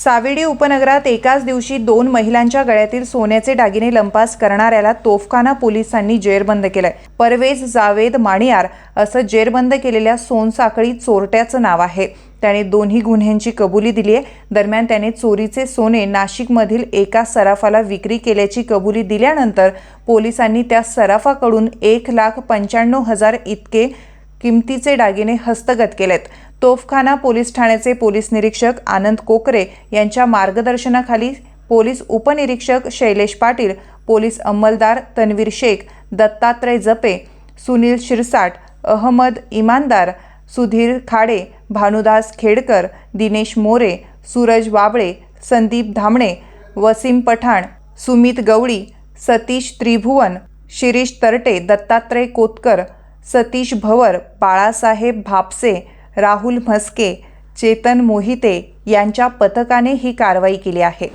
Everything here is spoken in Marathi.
सावेडी उपनगरात एकाच दिवशी दोन महिलांच्या गळ्यातील सोन्याचे दागिने लंपास करणाऱ्याला तोफखाना पोलिसांनी जेरबंद केलंय. परवेज जावेद माणियार असं जेरबंद केलेल्या सोनसाखळी चोरट्याचं नाव आहे. त्याने दोन्ही गुन्ह्यांची कबुली दिली आहे. दरम्यान त्याने चोरीचे सोने नाशिकमधील एका सराफाला विक्री केल्याची कबुली दिल्यानंतर पोलिसांनी त्या सराफाकडून एक लाख पंच्याण्णव हजार इतके किमतीचे दागिने हस्तगत केलेत. तोफखाना पोलीस ठाण्याचे पोलीस निरीक्षक आनंद कोकरे यांच्या मार्गदर्शनाखाली पोलीस उपनिरीक्षक शैलेश पाटील पोलीस अंमलदार तन्वीर शेख दत्तात्रय जपे सुनील शिरसाट अहमद इमानदार सुधीर खाडे भानुदास खेडकर दिनेश मोरे सूरज वाबळे संदीप धामणे वसीम पठाण सुमित गवळी सतीश त्रिभुवन शिरीष तरटे दत्तात्रय कोतकर सतीश भवर बाळासाहेब भापसे राहुल म्हस्के चेतन मोहिते यांच्या पथकाने ही कारवाई केली आहे.